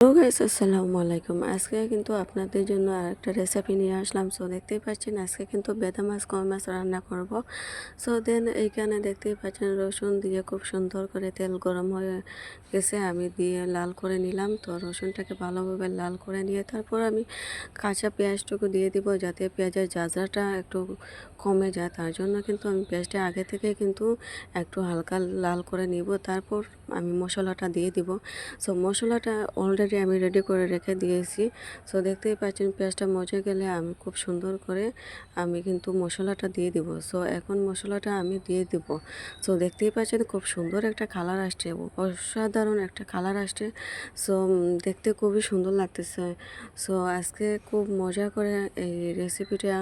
Hello guys আসসালামু আলাইকুম আজকে কিন্তু আপনাদের জন্য আরেকটা রেসিপি নিয়ে আসলাম। সো দেখতেই পাচ্ছেন, আজকে কিন্তু বেদা মাছ কম মাছ রান্না করব। সো দেন এইখানে দেখতেই পাচ্ছেন, রসুন দিয়ে খুব সুন্দর করে তেল গরম হয়ে গেছে। আমি দিয়ে লাল করে নিলাম। তো রসুনটাকে ভালোভাবে লাল করে নিয়ে তারপর আমি কাঁচা পেঁয়াজটুকু দিয়ে দিব যাতে পেঁয়াজের জাজরাটা একটু কমে যায়। তার জন্য কিন্তু আমি পেঁয়াজটা আগে থেকে কিন্তু একটু হালকা লাল করে নিব। তারপর আমি মশলাটা দিয়ে দিব। সো মশলাটা অলরেডি আমি রেডি করে রেখে দিয়েছি। সো দেখতেই পাচ্ছেন পেঁয়াজটা মজে গেলে আমি, খুব সুন্দর করে আমি কিন্তু মশলাটা দিয়ে দিব। সো এখন মশলাটা আমি দিয়ে দিব। সো দেখতেই পাচ্ছেন খুব সুন্দর একটা কালার আসছে, অসাধারণ একটা কালার আসছে। সো দেখতে খুবই সুন্দর লাগতেছে। সো আজকে খুব মজা করে এই রেসিপিটা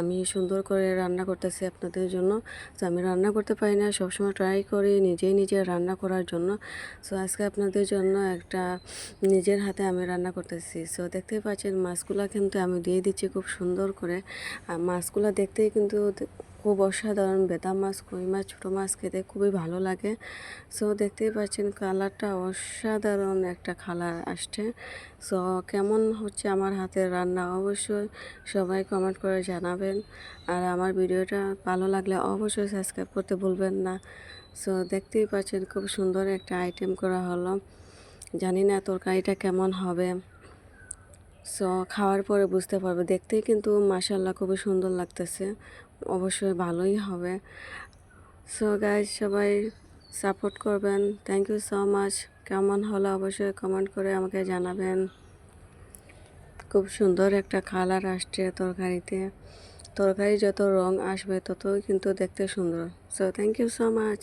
আমি সুন্দর করে রান্না করতেছি আপনাদের জন্য। তো আমি রান্না করতে পারি না, সবসময় ট্রাই করি নিজেই নিজে রান্না করার জন্য। সো আজকে আপনাদের জন্য একটা নিজের হাতে আমি রান্না করতেছি। সো দেখতেই পাচ্ছেন মাছগুলা কিন্তু আমি দিয়ে দিচ্ছি খুব সুন্দর করে। আর মাছগুলো দেখতেই কিন্তু খুব অসাধারণ বেতা মাছ, কই মাছ, ছোটো মাছ খেতে খুবই ভালো লাগে। সো দেখতেই পাচ্ছেন কালারটা অসাধারণ একটা কালার আসছে। সো কেমন হচ্ছে আমার হাতের রান্না অবশ্যই সবাই কমেন্ট করে জানাবেন। আর আমার ভিডিওটা ভালো লাগলে অবশ্যই সাবস্ক্রাইব করতে ভুলবেন না। সো দেখতেই পাচ্ছেন খুব সুন্দর একটা আইটেম করা হলো। জানি না তরকারিটা কেমন হবে। সো খাওয়ার পরে বুঝতে পারবে। দেখতেই কিন্তু মাসাল্লাহ খুবই সুন্দর লাগতেছে। অবশ্যই ভালোই হবে। সো গাইজ সবাই সাপোর্ট করবেন। থ্যাংক ইউ সো মাচ কেমন হলো অবশ্যই কমেন্ট করে আমাকে জানাবেন। খুব সুন্দর একটা কালার আসছে তরকারিতে। তরকারি যত রং আসবে, ততই কিন্তু দেখতে সুন্দর। So thank you so much